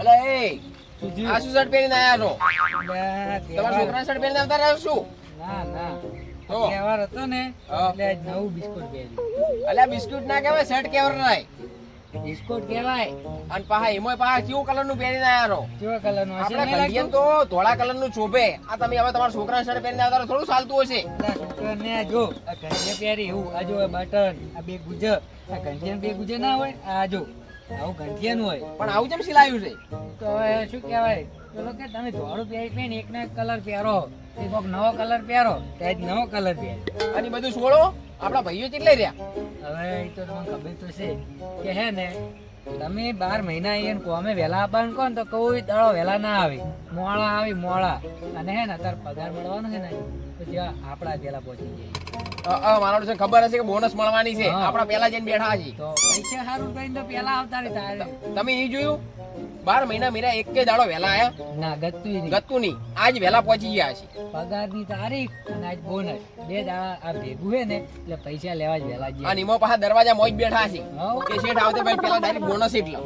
અલે એ? આ શું શર્ટ પહેરીને આયા છો? તમારા છોકરા શર્ટ પહેરીને આવતા રહ્યો શું? ના ના. તો? હતો ને એટલે આજ નવું બિસ્કુટ પહેર્યું. અલ્યા બિસ્કુટ ના કહેવાય શર્ટ કેવરાય બિસ્કુટ કહેવાય. અને પાહા એમાંય પાહા કેવું કલરનું પહેરીને આયા છો? કેવા કલરનું આપણે નહીં તો ધોળા કલરનું શોભે. આ તમે હવે તમારા છોકરા શર્ટ પહેરીને આવતા થોડું ચાલતું હશે. છોકરાને આ જો આ ગંજે પહેરી એવું આ જો બટન આ બે ગુજર. આ ગંજિયાને બે ગુજર ના હોય આ જો. આવું ગંજિયાનું હોય. પણ આવું કેમ સિલાયું છે? તો હવે શું કહેવાય? પેલો કે તમે ધોળું પહેરી પહેરીને એકનો એક કલર પહેરો. એ કોક નવો કલર પહેરો તો જ નવો કલર પહેરો. અને બધું છોડો. આપણા ભાઈઓ કેટલે રહ્યા? હવે એ તો તમને ખબર તો છે કે હે ને તમે બાર મહિના અહીંયા કોમે વહેલા આપવાનું કહો ને તો કોઈ દળો વહેલા ના આવે. મોળા આવે મોળા અને હે ને અત્યારે પગાર મળવાનો છે ને તો જ્યાં આપણા પહેલાં પહોંચી જાય. મારા છે ખબર હશે કે બોનસ મળવાની છે. આપણા પહેલા જઈને બેઠા છે તો પૈસા સારું કરીને તો પહેલા આવતા રહે તમે એ જોયું? બાર મહિના મીરા એક કે દાડો વહેલા આયા. ના ગતું નહીં. ગતું નહીં. આજ વહેલા પહોંચી ગયા છે પગારની તારીખ અને આજ બોનસ બે દાડા આ ભેગું હે ને એટલે પૈસા લેવા જ વહેલા અને જઈએ એમાં પાછા દરવાજા મોજ બેઠા છે. કે શેઠ આવતે ભાઈ પેલા ડાયરેક્ટ બોનસ એટલો.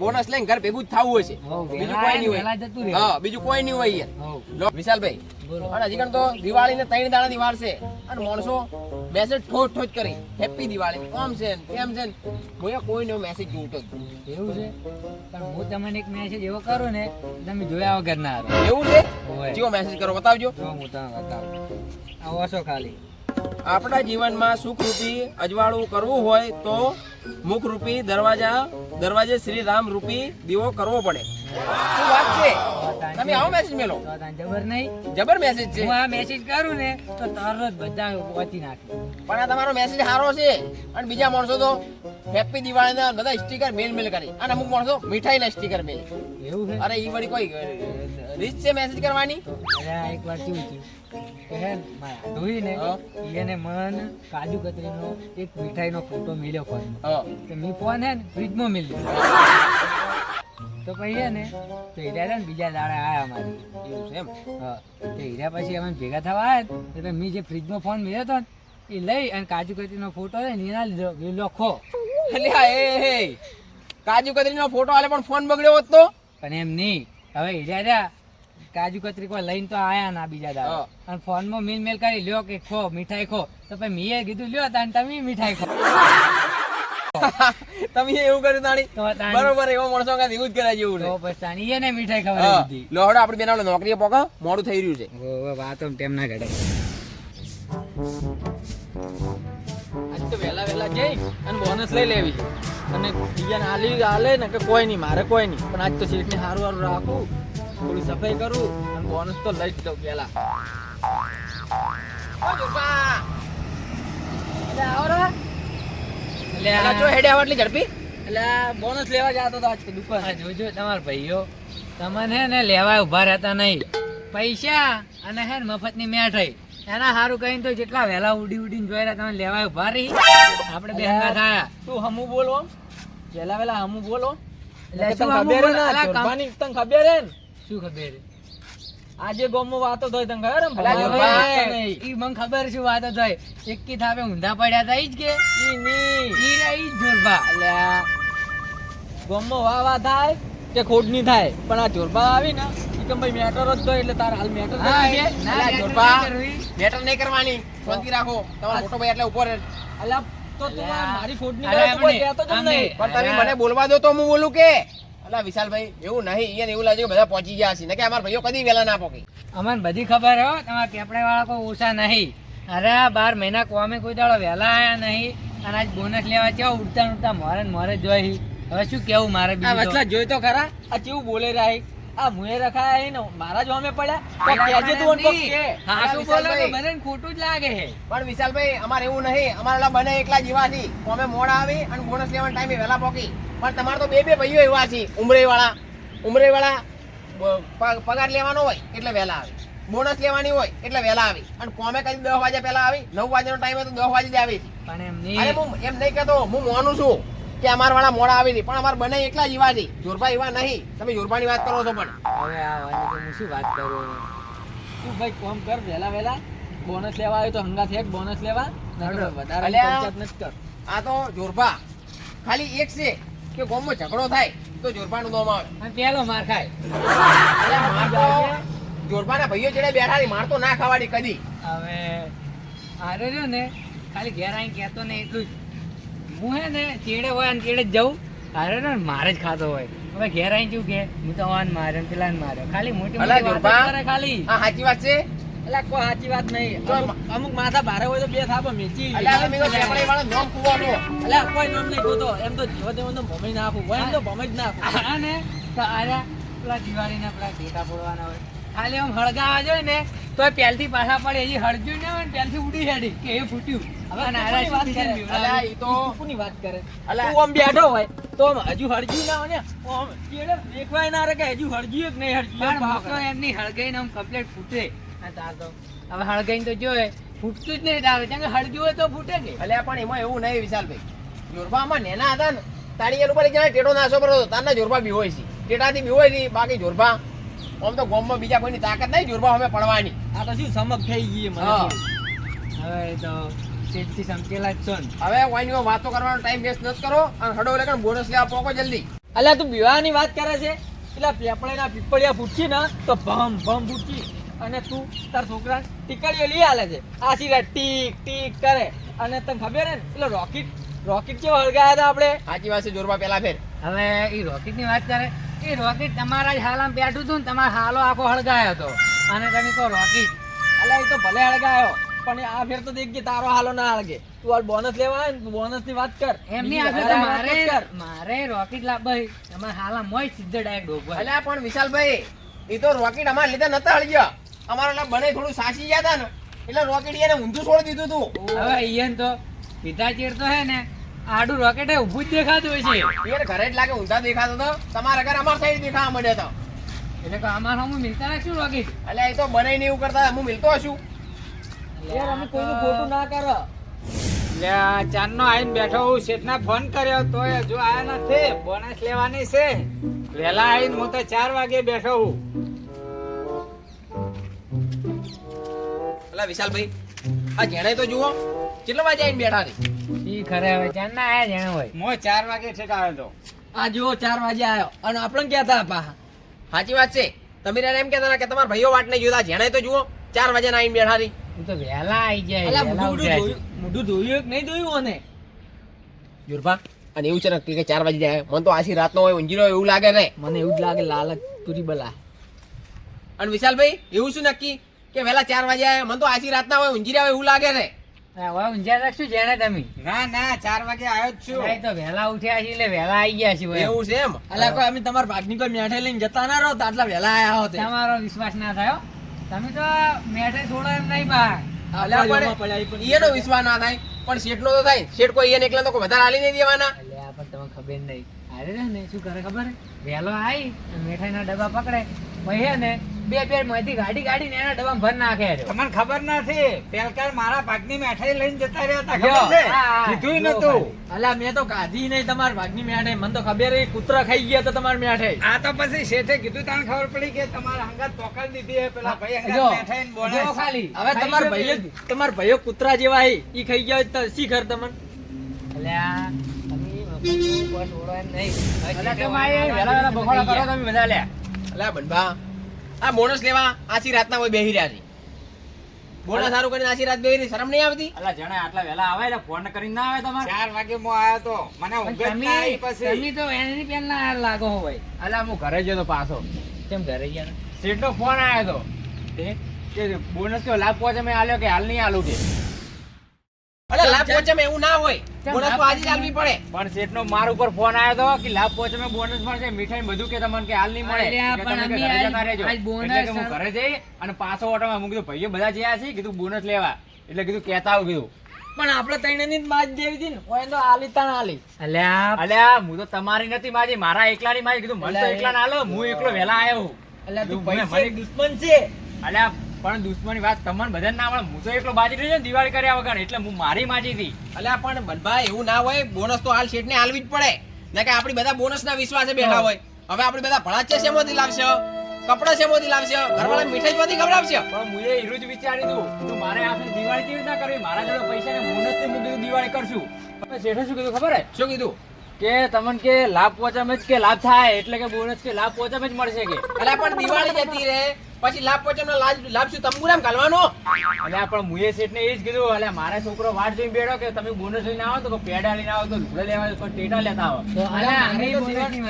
બોનસ લઈને ઘર ભેગું જ થવું હશે બીજું કોઈ નહીં હોય. હા બીજું કોઈ નહીં હોય યાર વિશાલભાઈ અને હજી તો દિવાળી ને ત્રણ દાડા દિવાળ છે. અને માણસો મેસેજ ઠોચ ઠોચ કરી. હેપી દિવાળી. કોમ છે કેમ છે હું કોઈનો મેસેજ જોતો જ. એવું છે? પણ હું તમને એક મેસેજ એવો કરું ને તમે જોયા વગર ના એવું છે? જેવો મેસેજ કરો બતાવજો. હું તમને બતાવું. આવો છો ખાલી. આપણા જીવનમાં સુખરૂપી અજવાળું કરવું હોય તો મુખરૂપી દરવાજા દરવાજે શ્રી રામ રૂપી દીવો કરવો પડે. શું વાત છે? તમે આવો મેસેજ મેલો. જબર નહીં. જબર મેસેજ છે. હું આ મેસેજ કરું ને તો તરત બધા પહોંચી નાખે. પણ આ તમારો મેસેજ સારો છે. અને બીજા માણસો તો હેપી દિવાળીના બધા સ્ટીકર મેલ મેલ કરી. અને અમુક માણસો મીઠાઈના સ્ટીકર મેલ. એવું છે? અરે ઈ વળી કોઈ રીત છે મેસેજ કરવાની? અરે એક વાર કેવું થયું? કે હે મારા ધોઈ એને મન કાજુ કતરીનો એક મીઠાઈનો ફોટો મળ્યો ફોન તો મેં ફોન હે ને ફ્રીજમાં મળ્યો તો પછી ને તો હીરા ને બીજા દાડે આયા અમારી. એવું છે એમ. હા. તો હીરા પછી અમે ભેગા થવા આવ્યા એટલે મેં જે ફ્રીજમાં ફોન મેળ્યો હતો ને એ લઈ અને કાજુ કતરીનો ફોટો લઈ ને એના લીધો. લખો એ કાજુ કતરીનો ફોટો આલે પણ ફોન બગડ્યો હોત તો? પણ એમ નહીં. હવે હીરા રહ્યા. કાજુ કતરી કોઈ લઈને તો આયા ના બીજા દાડે. અને ફોનમાં મિલ મેલ કરી લ્યો કે ખો મીઠાઈ ખો. તો પછી મેં કીધું લ્યો તાન તમે મીઠાઈ ખો. તમે એવું કર્યું તાણી? બરોબર એવો માણસો કાંઈ એવું જ કરાય જેવું તો છે પછી એને મીઠાઈ ખવડાવી દીધી. લો હડો આપણી બેના નોકરીએ પોકો મોડું થઈ રહ્યું છે. ઓ વાતો તેમ ના ઘડે આજ તો વહેલા વહેલા જઈ અને બોનસ લઈ લેવી અને બીજાને આલી આલે ને કે કોઈ નહીં મારે કોઈ નહીં. પણ આજ તો સીટને સારું સારું રાખું થોડી સફાઈ કરું અને બોનસ તો લઈ જ દઉં પહેલા. જોપા! એટલે આવરા એટલે અલા, ચો આ- હેડે આવો એટલી ઝડપી. એટલે બોનસ લેવા જતો હતો આજ દુકાન. જોજો તમારા ભાઈઓ. તમને હે ને લેવા ઊભા રહેતા નહીં. પૈસા અને હે ને મફતની મેઠાઈ એના સારું કહીને તો જેટલા વહેલા ઉડી ઉડીને જોઈ રહ્યા તમે લેવા ઊભા રહી. આપણે બે હંગા થયા. તું હમું બોલો વહેલા વહેલા હમું બોલો એટલે શું ખબર તને ખબર હે શું ખબર આજે ગોમો વાતો થઈ તને ખબર. ઈ મને ખબર છે વાતો થઈ. એક થાપે ઊંધા પડ્યા હતા ઈ જ કે? ઈ ની. ઈ રે ઈ જોરબા. અલ્યા. ગોમો વાહ થાય કે ખોટની થાય. પણ આ જોરબા આવી ને ઈ કે ભાઈ મેટર જ તો એટલે તાર હાલ મેટર હા, છે. ના, જોરબા. મેટર નહીં કરવાની. શાંતિ રાખો. તમારો મોટો ભાઈ એટલે ઉપર અલ્યા તો તું મારી ખોટની કરે તો કહેતો જ નહીં. પણ તમે મને બોલવા દો તો હું બોલું કે? અલા વિશાલભાઈ એવું નહીં અહીંયા એવું લાગ્યું બધા પહોંચી ગયા છે કે અમારા ભાઈઓ કદી વહેલા ના પહોંચી. અમને બધી ખબર હો તમારા કેપડે વાળા કોઈ ઓછા નહીં. અરે આ બાર મહિના કોમે કોઈ દાડો વહેલા આયા નહીં અને આજ બોનસ લેવા ચેવા ઉડતા ઉડતા મોરે મોરે જોઈ. હવે શું કેવું મારે? વચલા જોઈ તો ખરા. આ કેવું બોલે રહી આ મુએ રખાયા હે ને મારા જો અમે પડ્યા? તો તું. હા, શું બોલો તો ખોટું જ લાગે. છે પણ વિશાલભાઈ અમારે એવું નહીં. અમારે બને એકલા જેવા છે અમે મોડા આવી અને બોનસ લેવાનો ટાઈમે વહેલા પહોંચી. પણ તમારે તો બે બે ભાઈઓ એવા છે ઉમરેવાળા. ઉમરેવાળા પગાર લેવાનો હોય એટલે વહેલા આવે. બોનસ લેવાની હોય એટલે વહેલા આવી. અને કોમે કદી દસ વાગ્યા પહેલા આવી નવ વાગ્યાનો ટાઈમ તો દસ વાગે જ આવી પણ એમ અરે હું એમ નહીં કહેતો હું માનું છું કે અમારા વાળા મોડા આવી નહીં પણ અમારે બને એકલા જ એવા છે. જોરબા એવા નહીં. તમે જોરબાની વાત કરો છો પણ. હવે આ હું શું વાત કરું? તું ભાઈ કોમ કર વહેલા વહેલા. બોનસ લેવા આવ્યો તો હંગા હેક બોનસ લેવા. વધારે. પંચાયત નથી કર. આ તો જોરબા ખાલી એક છે. કે ગોમમાં ઝઘડો થાય તો જોરપાનું દોમ આવે અને પેલો માર ખાય. અલ્યા માર તો જોરપાના ભાઈઓ જેડે બેઠા ની માર તો ના ખાવાડી કદી. હવે આરે રહ્યો ને ખાલી ઘેર આવીને કહેતો ને એટલું જ. હું હે ને ચેડે હોય અને ચેડે જ જઉં. આરે ને મારે જ ખાતો હોય. હવે ઘેર આવીને શું કે હું તો આને મારે પેલા મારે ખાલી મોટી મોટી વાત કરે ખાલી. હા સાચી વાત છે. એટલે કોઈ સાચી વાત નહીં. અમુક- માથા ભારે હોય તો બે થાપો મેચી નોમ કૂવાનો. અલ્યા કોઈ નામ નહીં ગોતો એમ તો જીવો તેવો તો ભમે ના આપું. હોય એમ તો ભમે જ ના આપું. અને તો પેલા દિવાળીના પેલા ટેટા ફોડવાના હોય. ખાલી આમ હળગાવા જોઈએ ને તો પહેલથી પાછા પડે. હજી હળગ્યું ના હોય પહેલથી ઉડી હેડી કે એ ફૂટ્યું. હવે આર્યા વાત કરે. તો કોની વાત કરે. તું આમ બેઠો હોય તો હજુ હળગ્યું ના હોય ને આમ ચેડે દેખવાય ના કે હજુ હળગ્યું નહીં હળગ્યું? એમની હળગાઈને આમ complete ફૂટે. હવે હળગાઈને તો જોયે ફૂટતું જ નહીં તારે. કેમ કે હળગ્યું હોય તો ફૂટે કે. ભલે પણ એમાં એવું નહીં વિશાલભાઈ. જોરબામાં નેના હતા ને તારી એનું પર એક જણા ટેટો નાશો પડતો હતો. તારના જોરબા બી હોય છે. ટેટાથી બી હોય છે બાકી જોરબા. આમ તો ગોમમાં બીજા કોઈની તાકાત નહીં જોરબા અમે પડવાની. આ તો શું સમક થઈ ગઈ મને હવે તો શેઠથી સમકેલા જ છો ને. હવે કોઈની વાતો કરવાનો ટાઈમ વેસ્ટ નથી કરો અને હડો એટલે બોનસ લેવા પોકો જલ્દી. અલ્યા તું વિવાહની વાત કરે છે? પેલા પેપળેના પીપળિયા ફૂટશી ને તો ભમ ભમ ફૂટશી. અને તું તાર છોકરા ટીકડીઓ લઈ આલે છે. આ સિવાય ટીક ટીક કરે. અને તને ખબર હે ને એટલે રોકેટ રોકેટ કેવો હળગાયા હતા આપણે? સાચી વાત છે જોરબા પેલા ફેર. હવે એ રોકેટની વાત કરે. એ રોકેટ તમારા જ હાલામાં બેઠું હતું ને તમારો હાલો આખો હળગાયો હતો. અને તમે કહો રોકેટ. એટલે એ તો ભલે હળગાયો પણ આ ફેર તો દેખજે તારો હાલો ના હળગે. તું આ બોનસ લેવા આવે ને બોનસની વાત કર. એમની આગળ મારે મારે રોકેટ લાવવા તમારા હાલા મોય સીધો ડાયરેક્ટ ડોબો એટલે પણ વિશાલભાઈ એ તો રોકેટ અમારા લીધે નતા હળગ્યા. અમારા એટલે બને થોડું સાચી ગયા હતા ને. એટલે રોકેટ એને ઊંધું છોડી દીધું હતું હવે ઈયન તો પિતા ચેડ તો હે ને આડું રોકેટ ઊભું જ દેખાતું હોય છે. યાર ઘરે જ લાગે ઊંધા દેખાતો તો. તમારા ઘર અમાર સાઈડ દેખાવા મળ્યો હતો એટલે કે અમાર હું મિલતા રાખશું રોકેટ? એટલે એ તો બને નહીં એવું કરતા હું મિલતો હશું. યાર અમે કોઈનું ખોટું ના કરો. ચાંદનો આઈને બેઠો હું શેઠને ફોન કર્યો તોય હજુ આયા નથી. બોનસ લેવાની છે. વહેલા આઈને હું તો ચાર વાગે બેઠો હું. એટલે વિશાલભાઈ આ જેણે તો જુઓ કેટલા વાગે આવીને બેઠા છે? ઈ ખરે હવે ચાર ના આયા જેણે હોય. મો 4 વાગે ઠેક આવ્યો તો? આ જુઓ 4 વાગે આવ્યો અને આપણને કહેતા પાહા? સાચી વાત છે. તમે ત્યારે એમ કહેતા કે તમારા ભાઈઓ વાટ નહીં જોતા જેણે તો જુઓ 4 વાગે આવીને બેઠા છે. હું તો વહેલા આઈ જાય એલા મોઢું ધોયું કે નહીં ધોયું અને જુરભા અને એવું છે ને કે ચાર વાગે જાય. મને તો આછી રાતનો હોય ઊંઘી એવું લાગે ને. મને એવું જ લાગે લાલક પૂરી બલા. અને વિશાલભાઈ એવું શું નક્કી? કે વહેલા ચાર વાગે આયા મને તો આજી રાતના હોય ઊંઘી રહ્યા હોય એવું લાગે ને. હવે ઊંઝા રાખશું જેને તમે? ના ના ચાર વાગે આવ્યો જ છું. તો વહેલા ઉઠ્યા છે એટલે વહેલા આઈ ગયા છે એવું છે એમ? અલા કોઈ અમે તમારા ભાગની કોઈ મેઠે લઈને જતા ના રહો તો આટલા વહેલા આયા હોતે તમારો વિશ્વાસ ના થયો તમે તો મેઠે છોડો એમ નહીં બા. એનો વિશ્વાસ ના થાય પણ શેઠનો તો થાય. શેઠ કોઈ એને એકલા તો કોઈ વધારે હાલી નહીં દેવાના. એટલે પણ તમને ખબર નહીં. અરે ને શું કરે ખબર? વહેલો આવી મીઠાઈના ડબ્બા પકડે. પછી હે ને બે બે માંથી ગાડી ગાડી ને એના ડબ્બા ભર નાખે. તમને ખબર નથી પેલકાર મારા ભાગની મેઠાઈ લઈને જતા રહ્યા હતા ખબર છે? કીધું નતું અલા મેં તો કાઢી નહીં તમારા ભાગની મેઠાઈ. મને તો ખબર એ કૂતરા ખાઈ ગયા તો તમારી મેઠાઈ. આ તો પછી શેઠે કીધું તને ખબર પડી કે તમારા હંગાત પોકળ દીધી હે પેલા ભાઈ હંગાત મેઠાઈ ને બોલે ખાલી. હવે તમારા ભાઈઓ તમારા ભાઈઓ કૂતરા જેવા હે ઈ ખાઈ ગયા હોય તો શી ખર તમને? અલ્યા, તમે બસ એમ નહીં. અલ્યા, તમે આ વેલા વેલા બખોડા કરો તમે બધા લ્યા અલ્યા બનભા. આ બોનસ લેવા આછી રાતના હોય બેહી રહ્યા છે. બોનસ સારું કરીને આશી રાત બેહી રહી. શરમ નહીં આવતી? અલા જણે આટલા વેલા આવે એટલે ફોન કરીને ના આવે તમારે? ચાર વાગે મો આવ્યો તો. મને ઊંઘ જ ના આવી પછી. તમે તો એની પેન ના લાગો હો ભાઈ અલા હું ઘરે ગયો તો પાછો. કેમ ઘરે ગયા તા? સીટનો ફોન આવ્યો તો. કે બોનસ કે લાભ પહોંચે? મેં આલ્યો કે હાલ નહીં આલું કે? અલ્યા લાભ પહોંચે મેં એવું ના હોય. બોનસ તો આજે જ આલવી પડે. પણ શેઠનો માર ઉપર ફોન આવ્યો તો કે લાભ પહોંચે મેં બોનસ મળશે મીઠાઈ બધું કે તમને કે હાલ નહીં મળે. આજ- આજ બોનસ હું ઘરે જઈ અને પાછો ઓટોમાં મૂકી દો ભાઈઓ બધા જયા છે કીધું બોનસ લેવા. એટલે કીધું કહેતા આવું કીધું. પણ આપણે તઈને ની માજ દેવી હતી ને ઓય તો આલી તાણ આલી અલ્યા. અલ્યા હું તો તમારી નથી માજી મારા એકલાની માજી કીધું મને તો એકલા ના આલો હું એકલો વેલા આવ્યો. અલ્યા તું પૈસા પૈસે દુશ્મન છે. અલ્યા પણ દુશ્મની વાત તમને બધાને ના મળે. હું તો એકલો બાજી રહ્યો ને દિવાળી કર્યા વગર એટલે હું મારી માજી હતી. અલ્યા પણ બનભાઈ એવું ના હોય. બોનસ તો હાલ શેઠને હાલવી જ પડે. ને કે આપણી બધા બોનસ ના વિશ્વાસે બેઠા હોય. હવે આપણે બધા ભળાચે શેમાંથી લાવશે? કપડા શેમાંથી લાવશે? ઘરવાળા મીઠાઈ માંથી ખવડાવશે? પણ હું એ જ વિચારી દઉં. તો મારે આપણે દિવાળી કેવી રીતના કરવી? મારા જોડે પૈસા ને બોનસથી મૂકી દિવાળી કરશું. હવે શેઠે શું કીધું ખબર હે? શું કીધું? કે તમને કે લાભ પહોંચામે જ કે લાભ થાય એટલે કે બોનસ કે લાભ પહોંચામે જ મળશે કે. અલ્યા પણ દિવાળી જતી રહે. પછી લાભ પચમનો લાભ લાભ શું તંબુરામ ઘાલવાનો અલ્યા પણ મુએ શેઠને એ જ કીધું અલ્યા મારા છોકરો વાટ જોઈને બેઠો કે તમે બોનસ લઈને આવો તો પેડા લઈને આવો તો લુગડા લેવા તો ટેટા લેતા આવો. તો અલા, આને બોનસની બોનસની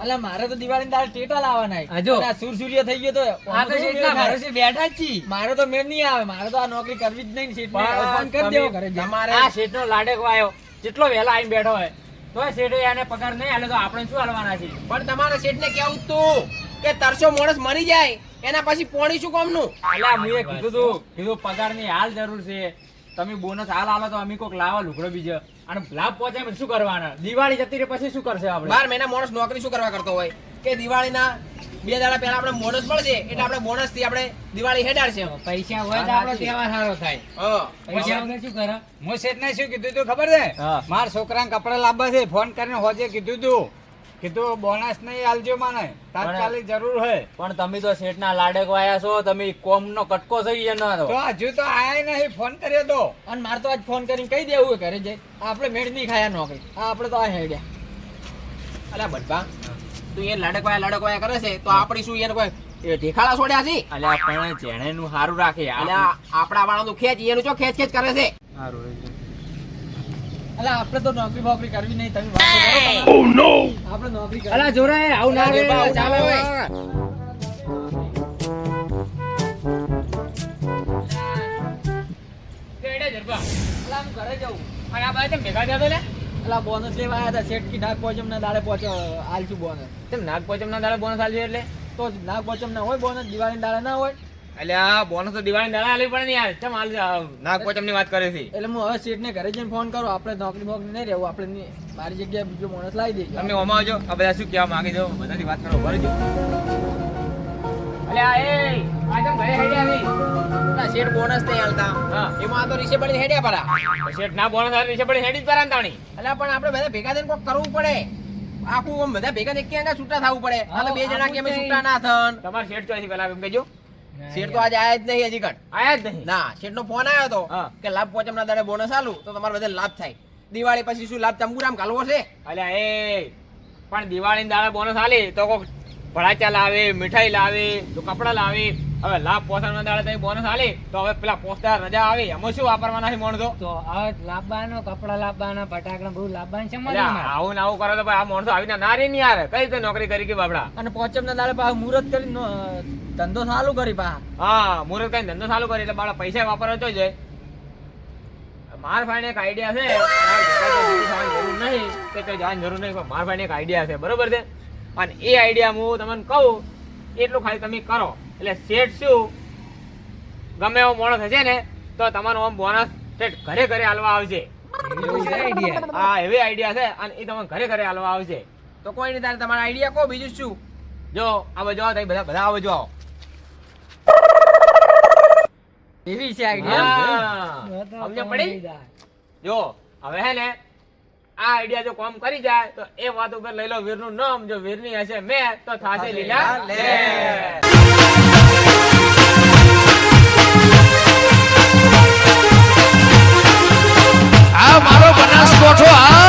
વાટ મારે તો દિવાળી દાળ ટેટા લાવવાના હા, જો. અને આ સુરસુરિયા થઈ ગયો તો આ તો એટલા ભરોસે બેઠા જ છીએ. મારે તો મેળ નહીં આવે મારે તો આ નોકરી કરવી જ નહીં પણ ફોન કરી દેવો ઘરે. તમારે આ શેઠનો લાડક વાયો જેટલો વહેલા આવીને બેઠો હોય તો શેઠે આને પગાર નહીં આલે તો આપણે શું હાલવાના છે પણ તમારા શેઠને કેવું તું કે તરસો માણસ મરી જાય? એના પછી પોણી શું કામનું? અલ્યા મેં કીધું તું કીધું પગારની હાલ જરૂર છે. તમે બોનસ હાલ આલો તો અમે કોક લાવા લુકડો બીજો. અને લાભ પહોંચે શું કરવાના? દિવાળી જતી રહે પછી શું કરશે આપણે? બાર મહિના માણસ નોકરી શું કરવા કરતો હોય? કે દિવાળીના બે દાડા પહેલા આપણે બોનસ મળશે એટલે આપણે બોનસથી આપણે દિવાળી હેડાડશે. પૈસા હોય તો આપણો તહેવાર સારો થાય. પૈસા વગર શું કરે? હું શેઠને શું કીધું તું ખબર છે. મારા છોકરાને કપડા લાવવા છે ફોન કરીને હોજે કીધું તું. કીધું બોનસ નહીં આલજો મને. તાત્કાલિક જરૂર હે પણ તમે તો શેઠના લાડક વાયા છો તમે કોમનો કટકો થઈ ગયો તો. હજુ તો આયા નહીં ફોન કર્યો તો. અને મારે તો આજ ફોન કરીને કહી દેવું ઘરે જઈ આપણે મેળ નહીં ખાયા નોકરી. આ આપણે તો આ હેડ્યા. અલ્યા ભટભા તું એ લડકવાયા લડકવાયા કરે છે તો આપણી શું એને કોઈ એ ઢેખાડા છોડ્યા છે? અલ્યા પણ જેણે નું સારું રાખે. અલ્યા આપણા વાળાનું ખેંચ એનું ચો ખેંચ ખેંચ કરે છે. અલા આપણે તો નોકરી બોકરી કરવી નહીં તમે વાત કરો આપણે નોકરી કરવી. અલા જોરે આવું ના રે ચાલે આવું હોય. ના અલા, હું ઘરે જાઉં. આ બાજુ તેમ ભેગા લે? અલા બોનસ લેવા હતા શેઠ કી નાગ પોચમ ના દાડે આલશું બોનસ તેમ નાગ પંચમ ના દાડે બોનસ આલશે એટલે? તો નાગ પોચમ ના હોય બોનસ દિવાળી દાડે ના હોય. અલ્યા બોનસ તો દિવાળી દાડા આલવી પડે ને યાર ચમ હાલ નાગ પંચમની વાત કરે છે એટલે હું હવે શેઠ ને ઘરે જઈને ફોન કરો. આપણે નોકરી નહીં રહેવું. આપણે. મારી જગ્યાએ બીજો બોનસ લાવી દઈએ તમે ઓમાં આવજો. આ બધા શું કહેવા માંગે છો? બધાથી વાત કરો. ભરજો અલ્યા એ આ ઘરે હેડ્યા નહીં. અલા, શેઠ બોનસ નહીં હાલતા હા. એમાં તો રીસે પડીને હેડ્યા પરા. શેઠ ના બોનસ આલે છે પડી હેડી જ પરાન તાણી. અલ્યા પણ આપણે બધા ભેગા થઈને કોક કરવું પડે. આખું બધા ભેગા થઈને ક્યાં છૂટા થવું પડે? બે જણા કે છૂટા ના થન. તમારે શેઠ ચોથી પેલા એમ કહેજો. શેઠ તો આજે આયા જ નહીં હજી કટ આયા જ નહીં? ના શેઠ નો ફોન આવ્યો હતો કે લાભ પોચમ ના દાડે બોનસ આલું તો તમારે બધે લાભ થાય. દિવાળી પછી શું લાભ તંબુરામ ઘાલવો છે? અલ્યા એ પણ દિવાળી દાડા બોનસ આલે તો કોક ભડાચા લાવે મીઠાઈ લાવે તો કપડા લાવે. હવે લાભ પોસાના દાડે તઈ બોનસ આલી તો હવે પેલા પોસ્ટર રજા આવે. એમાં શું વાપરવાના છે મોણસો? તો આ લાવવાનો કપડા લાવવાના ફટાકડા બધું લાવવાનું છે અલ્યા આવું ને આવું કરો તો ભાઈ આ માણસો આવીને ના રે ની આવે કઈ રીતે નોકરી કરી કે બાપડા? અને પોચમ ના દાડે પાછું મુહૂર્ત કરી ધંધો ચાલુ કરી પા હા મુહૂર્ત કઈ ધંધો ચાલુ કરી એટલે બાળા પૈસા વાપરવા તો જાય માર ભાઈને એક આઈડિયા છે તો જરૂર નહીં કે કઈ જવાની જરૂર નહીં પણ માર ભાઈને એક આઈડિયા છે બરોબર છે? અને એ આઈડિયા હું તમને કહું એટલું ખાલી તમે કરો. એટલે શેઠ શું? ગમે એવો માણસ હશે ને તો તમારો આમ બોનસ શેઠ ઘરે ઘરે હાલવા આવશે. હા એવી આઈડિયા છે અને એ તમને ઘરે ઘરે હાલવા આવશે તો કોઈ નહીં તારે તમારા આઈડિયા કહો બીજું શું? જો આ જો આવો બધા બધા આવો જો આવો. એવી છે આઈડિયા હા. સમજ પડી? જો હવે હે ને આ આઈડિયા જો કામ કરી જાય તો એ વાત ઉપર લઈ લો વીરનું નામ જો વીરની હશે મેં તો થાશે લીલા. લે. આ મારો બનાસકોઠો આ